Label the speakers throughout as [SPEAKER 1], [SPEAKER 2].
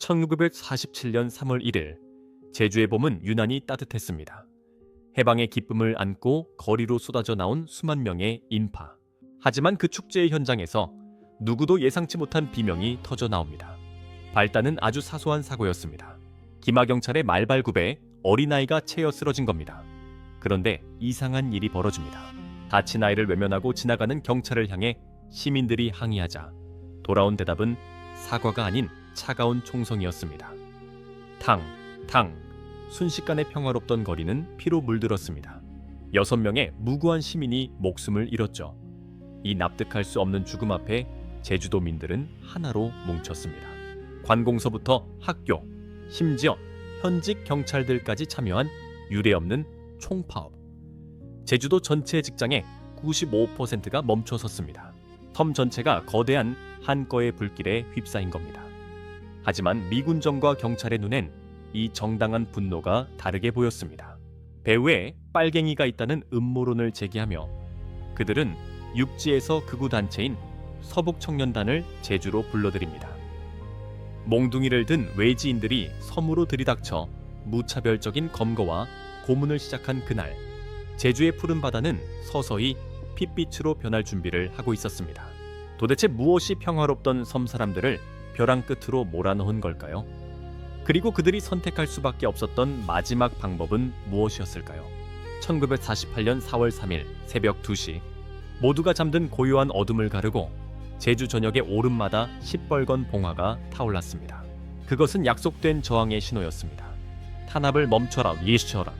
[SPEAKER 1] 1947년 3월 1일 제주의 봄은 유난히 따뜻했습니다. 해방의 기쁨을 안고 거리로 쏟아져 나온 수만 명의 인파. 하지만 그 축제의 현장에서 누구도 예상치 못한 비명이 터져 나옵니다. 발단은 아주 사소한 사고였습니다. 기마 경찰의 말발굽에 어린아이가 채여 쓰러진 겁니다. 그런데 이상한 일이 벌어집니다. 다친 아이를 외면하고 지나가는 경찰을 향해 시민들이 항의하자 돌아온 대답은 사과가 아닌 차가운 총성이었습니다. 탕, 탕. 순식간에 평화롭던 거리는 피로 물들었습니다. 여섯 명의 무고한 시민이 목숨을 잃었죠. 이 납득할 수 없는 죽음 앞에 제주도민들은 하나로 뭉쳤습니다. 관공서부터 학교, 심지어 현직 경찰들까지 참여한 유례없는 총파업. 제주도 전체 직장의 95%가 멈춰섰습니다. 섬 전체가 거대한 한꺼의 불길에 휩싸인 겁니다. 하지만 미군정과 경찰의 눈엔 이 정당한 분노가 다르게 보였습니다. 배후에 빨갱이가 있다는 음모론을 제기하며 그들은 육지에서 극우 단체인 서북 청년단을 제주로 불러들입니다. 몽둥이를 든 외지인들이 섬으로 들이닥쳐 무차별적인 검거와 고문을 시작한 그날 제주의 푸른 바다는 서서히 핏빛으로 변할 준비를 하고 있었습니다. 도대체 무엇이 평화롭던 섬 사람들을 벼랑 끝으로 몰아넣은 걸까요? 그리고 그들이 선택할 수밖에 없었던 마지막 방법은 무엇이었을까요? 1948년 4월 3일 새벽 2시 모두가 잠든 고요한 어둠을 가르고 제주 전역의 오름마다 시뻘건 봉화가 타올랐습니다. 그것은 약속된 저항의 신호였습니다. 탄압을 멈춰라 예시쳐라.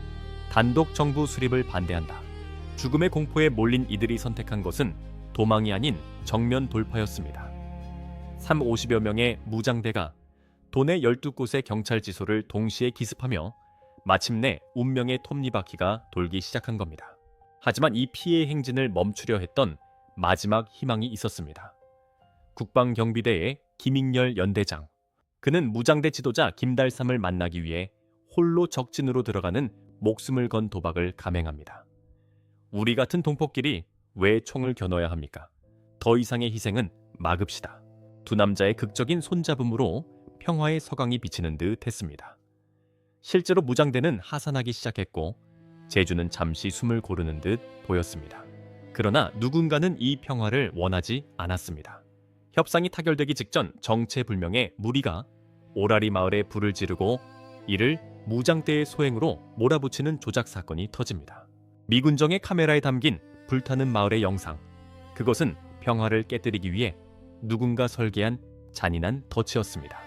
[SPEAKER 1] 단독 정부 수립을 반대한다. 죽음의 공포에 몰린 이들이 선택한 것은 도망이 아닌 정면 돌파였습니다. 3, 50여 명의 무장대가 도내 12곳의 경찰 지소를 동시에 기습하며 마침내 운명의 톱니바퀴가 돌기 시작한 겁니다. 하지만 이 피해 행진을 멈추려 했던 마지막 희망이 있었습니다. 국방경비대의 김익열 연대장. 그는 무장대 지도자 김달삼을 만나기 위해 홀로 적진으로 들어가는 목숨을 건 도박을 감행합니다. 우리 같은 동포끼리 왜 총을 겨눠야 합니까? 더 이상의 희생은 막읍시다. 두 남자의 극적인 손잡음으로 평화의 서강이 비치는 듯 했습니다. 실제로 무장대는 하산하기 시작했고 제주는 잠시 숨을 고르는 듯 보였습니다. 그러나 누군가는 이 평화를 원하지 않았습니다. 협상이 타결되기 직전 정체불명의 무리가 오라리 마을에 불을 지르고 이를 무장대의 소행으로 몰아붙이는 조작 사건이 터집니다. 미군정의 카메라에 담긴 불타는 마을의 영상. 그것은 평화를 깨뜨리기 위해 누군가 설계한 잔인한 덫이었습니다.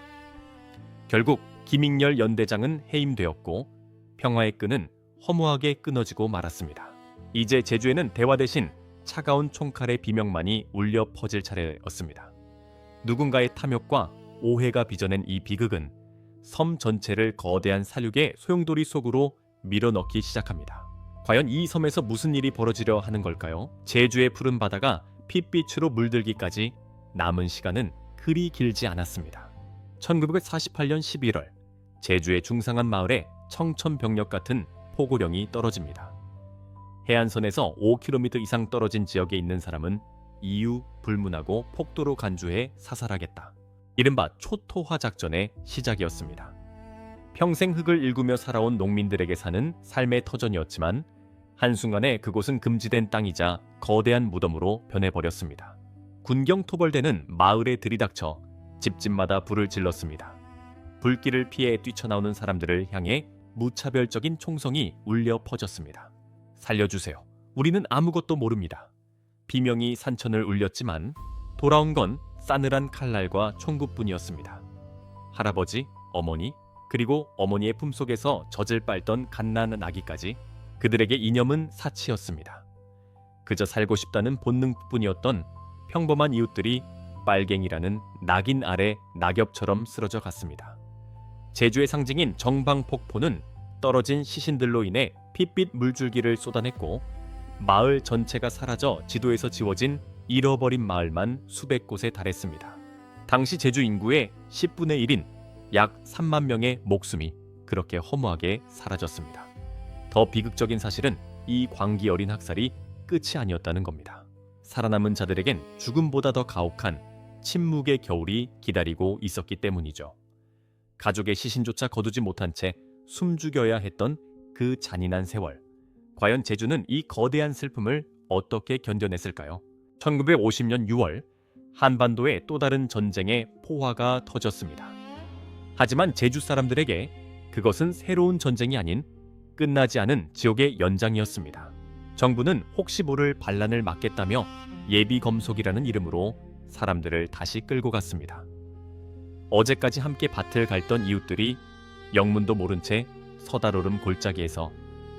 [SPEAKER 1] 결국 김익열 연대장은 해임되었고 평화의 끈은 허무하게 끊어지고 말았습니다. 이제 제주에는 대화 대신 차가운 총칼의 비명만이 울려 퍼질 차례였습니다. 누군가의 탐욕과 오해가 빚어낸 이 비극은 섬 전체를 거대한 사륙의 소용돌이 속으로 밀어넣기 시작합니다. 과연 이 섬에서 무슨 일이 벌어지려 하는 걸까요? 제주의 푸른 바다가 핏빛으로 물들기까지 남은 시간은 그리 길지 않았습니다. 1948년 11월 제주의 중상한 마을에 청천벽력 같은 포고령이 떨어집니다. 해안선에서 5km 이상 떨어진 지역에 있는 사람은 이유 불문하고 폭도로 간주해 사살하겠다. 이른바 초토화 작전의 시작이었습니다. 평생 흙을 일구며 살아온 농민들에게 사는 삶의 터전이었지만 한순간에 그곳은 금지된 땅이자 거대한 무덤으로 변해버렸습니다. 군경 토벌대는 마을에 들이닥쳐 집집마다 불을 질렀습니다. 불길을 피해 뛰쳐나오는 사람들을 향해 무차별적인 총성이 울려 퍼졌습니다. 살려주세요. 우리는 아무것도 모릅니다. 비명이 산천을 울렸지만 돌아온 건 싸늘한 칼날과 총구뿐이었습니다. 할아버지, 어머니, 그리고 어머니의 품속에서 젖을 빨던 갓난 아기까지 그들에게 이념은 사치였습니다. 그저 살고 싶다는 본능뿐이었던 평범한 이웃들이 빨갱이라는 낙인 아래 낙엽처럼 쓰러져 갔습니다. 제주의 상징인 정방폭포는 떨어진 시신들로 인해 핏빛 물줄기를 쏟아냈고 마을 전체가 사라져 지도에서 지워진 잃어버린 마을만 수백 곳에 달했습니다. 당시 제주 인구의 10분의 1인 약 3만 명의 목숨이 그렇게 허무하게 사라졌습니다. 더 비극적인 사실은 이 광기 어린 학살이 끝이 아니었다는 겁니다. 살아남은 자들에겐 죽음보다 더 가혹한 침묵의 겨울이 기다리고 있었기 때문이죠. 가족의 시신조차 거두지 못한 채 숨죽여야 했던 그 잔인한 세월. 과연 제주는 이 거대한 슬픔을 어떻게 견뎌냈을까요? 1950년 6월 한반도에 또 다른 전쟁의 포화가 터졌습니다. 하지만 제주 사람들에게 그것은 새로운 전쟁이 아닌 끝나지 않은 지옥의 연장이었습니다. 정부는 혹시 모를 반란을 막겠다며 예비 검속이라는 이름으로 사람들을 다시 끌고 갔습니다. 어제까지 함께 밭을 갈던 이웃들이 영문도 모른 채 서다로름 골짜기에서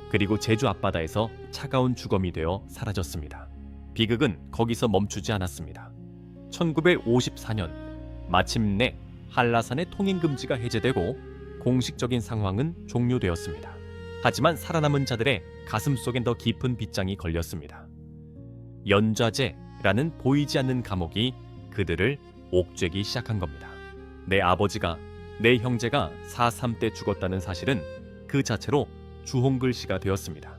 [SPEAKER 1] 그리고 제주 앞바다에서 차가운 주검이 되어 사라졌습니다. 비극은 거기서 멈추지 않았습니다. 1954년 마침내 한라산의 통행 금지가 해제되고 공식적인 상황은 종료되었습니다. 하지만 살아남은 자들의 가슴 속엔 더 깊은 빗장이 걸렸습니다. 연좌제라는 보이지 않는 감옥이 그들을 옥죄기 시작한 겁니다. 내 아버지가 내 형제가 4.3 때 죽었다는 사실은 그 자체로 주홍글씨가 되었습니다.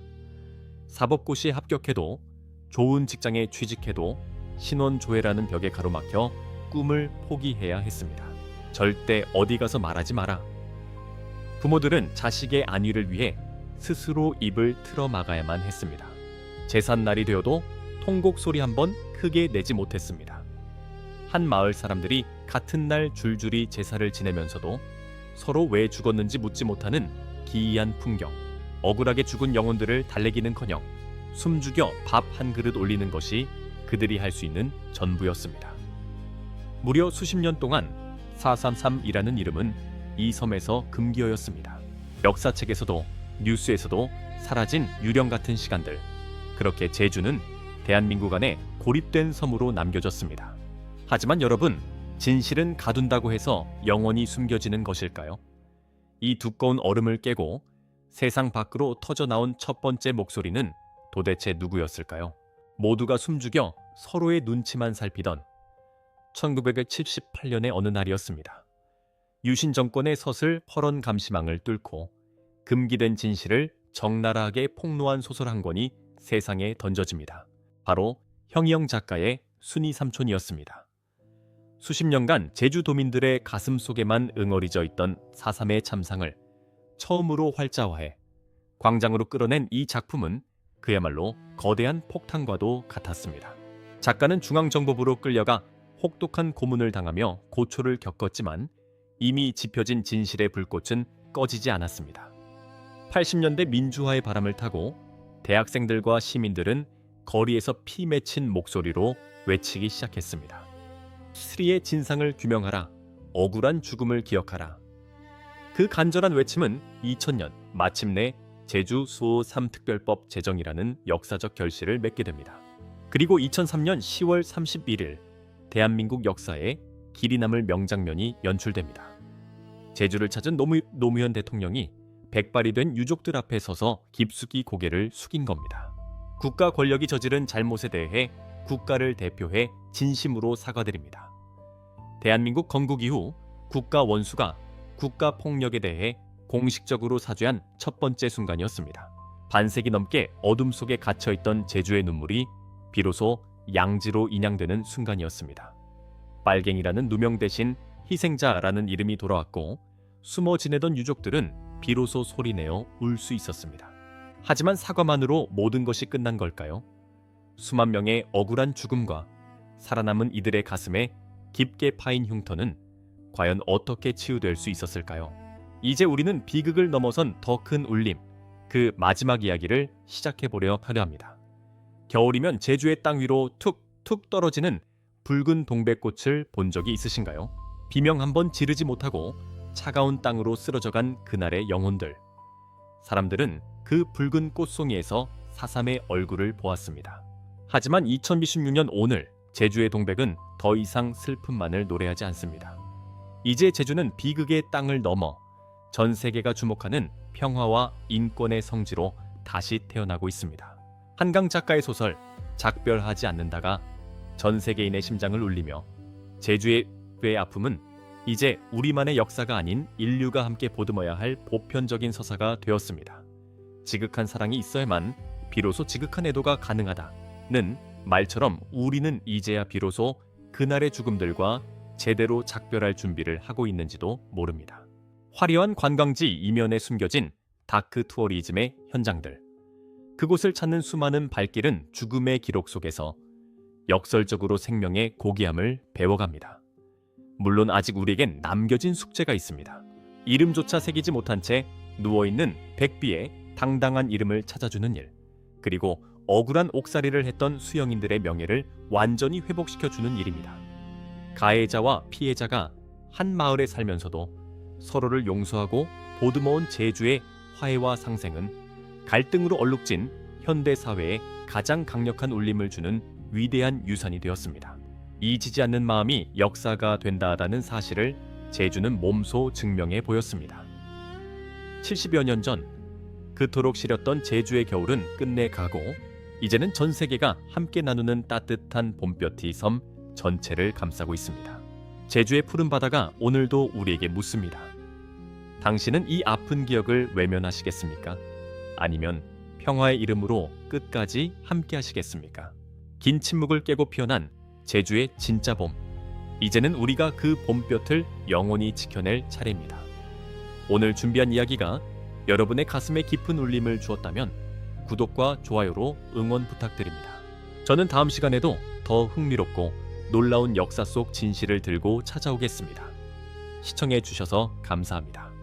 [SPEAKER 1] 사법고시에 합격해도 좋은 직장에 취직해도 신원조회라는 벽에 가로막혀 꿈을 포기해야 했습니다. 절대 어디 가서 말하지 마라. 부모들은 자식의 안위를 위해 스스로 입을 틀어 막아야만 했습니다. 제삿날이 되어도 통곡 소리 한 번 크게 내지 못했습니다. 한 마을 사람들이 같은 날 줄줄이 제사를 지내면서도 서로 왜 죽었는지 묻지 못하는 기이한 풍경. 억울하게 죽은 영혼들을 달래기는커녕 숨죽여 밥 한 그릇 올리는 것이 그들이 할 수 있는 전부였습니다. 무려 수십 년 동안 433이라는 이름은 이 섬에서 금기어였습니다. 역사책에서도 뉴스에서도 사라진 유령 같은 시간들. 그렇게 제주는 대한민국 안에 고립된 섬으로 남겨졌습니다. 하지만 여러분, 진실은 가둔다고 해서 영원히 숨겨지는 것일까요? 이 두꺼운 얼음을 깨고 세상 밖으로 터져 나온 첫 번째 목소리는 도대체 누구였을까요? 모두가 숨죽여 서로의 눈치만 살피던 1978년의 어느 날이었습니다. 유신 정권의 서슬 퍼런 감시망을 뚫고 금기된 진실을 적나라하게 폭로한 소설 한 권이 세상에 던져집니다. 바로 형이영 작가의 순이 삼촌이었습니다. 수십 년간 제주 도민들의 가슴 속에만 응어리져 있던 사삼의 참상을 처음으로 활자화해 광장으로 끌어낸 이 작품은 그야말로 거대한 폭탄과도 같았습니다. 작가는 중앙정보부로 끌려가 혹독한 고문을 당하며 고초를 겪었지만 이미 지펴진 진실의 불꽃은 꺼지지 않았습니다. 80년대 민주화의 바람을 타고 대학생들과 시민들은 거리에서 피 맺힌 목소리로 외치기 시작했습니다. 스리의 진상을 규명하라. 억울한 죽음을 기억하라. 그 간절한 외침은 2000년 마침내 제주 수호 3특별법 제정이라는 역사적 결실을 맺게 됩니다. 그리고 2003년 10월 31일 대한민국 역사에 길이 남을 명장면이 연출됩니다. 제주를 찾은 노무, 노무현 대통령이 백발이 된 유족들 앞에 서서 깊숙이 고개를 숙인 겁니다. 국가 권력이 저지른 잘못에 대해 국가를 대표해 진심으로 사과드립니다. 대한민국 건국 이후 국가 원수가 국가 폭력에 대해 공식적으로 사죄한 첫 번째 순간이었습니다. 반세기 넘게 어둠 속에 갇혀 있던 제주의 눈물이 비로소 양지로 인양되는 순간이었습니다. 빨갱이라는 누명 대신 희생자라는 이름이 돌아왔고 숨어 지내던 유족들은 비로소 소리내어 울 수 있었습니다. 하지만 사과만으로 모든 것이 끝난 걸까요? 수만 명의 억울한 죽음과 살아남은 이들의 가슴에 깊게 파인 흉터는 과연 어떻게 치유될 수 있었을까요? 이제 우리는 비극을 넘어선 더 큰 울림, 그 마지막 이야기를 시작해 보려 하려 합니다. 겨울이면 제주의 땅 위로 툭툭 떨어지는 붉은 동백꽃을 본 적이 있으신가요? 비명 한번 지르지 못하고 차가운 땅으로 쓰러져 간 그날의 영혼들. 사람들은 그 붉은 꽃송이에서 사삼의 얼굴을 보았습니다. 하지만 2026년 오늘 제주의 동백은 더 이상 슬픔만을 노래하지 않습니다. 이제 제주는 비극의 땅을 넘어 전 세계가 주목하는 평화와 인권의 성지로 다시 태어나고 있습니다. 한강 작가의 소설 작별하지 않는다가 전 세계인의 심장을 울리며 제주의 뇌 아픔은 이제 우리만의 역사가 아닌 인류가 함께 보듬어야 할 보편적인 서사가 되었습니다. 지극한 사랑이 있어야만 비로소 지극한 애도가 가능하다는 말처럼 우리는 이제야 비로소 그날의 죽음들과 제대로 작별할 준비를 하고 있는지도 모릅니다. 화려한 관광지 이면에 숨겨진 다크 투어리즘의 현장들. 그곳을 찾는 수많은 발길은 죽음의 기록 속에서 역설적으로 생명의 고귀함을 배워갑니다. 물론 아직 우리에겐 남겨진 숙제가 있습니다. 이름조차 새기지 못한 채 누워있는 백비의 당당한 이름을 찾아주는 일, 그리고 억울한 옥살이를 했던 수영인들의 명예를 완전히 회복시켜주는 일입니다. 가해자와 피해자가 한 마을에 살면서도 서로를 용서하고 보듬어온 제주의 화해와 상생은 갈등으로 얼룩진 현대 사회에 가장 강력한 울림을 주는 위대한 유산이 되었습니다. 잊히지 않는 마음이 역사가 된다라는 사실을 제주는 몸소 증명해 보였습니다. 70여 년 전 그토록 시렸던 제주의 겨울은 끝내 가고 이제는 전 세계가 함께 나누는 따뜻한 봄볕이 섬 전체를 감싸고 있습니다. 제주의 푸른 바다가 오늘도 우리에게 묻습니다. 당신은 이 아픈 기억을 외면하시겠습니까? 아니면 평화의 이름으로 끝까지 함께 하시겠습니까? 긴 침묵을 깨고 피어난 제주의 진짜 봄. 이제는 우리가 그 봄볕을 영원히 지켜낼 차례입니다. 오늘 준비한 이야기가 여러분의 가슴에 깊은 울림을 주었다면 구독과 좋아요로 응원 부탁드립니다. 저는 다음 시간에도 더 흥미롭고 놀라운 역사 속 진실을 들고 찾아오겠습니다. 시청해 주셔서 감사합니다.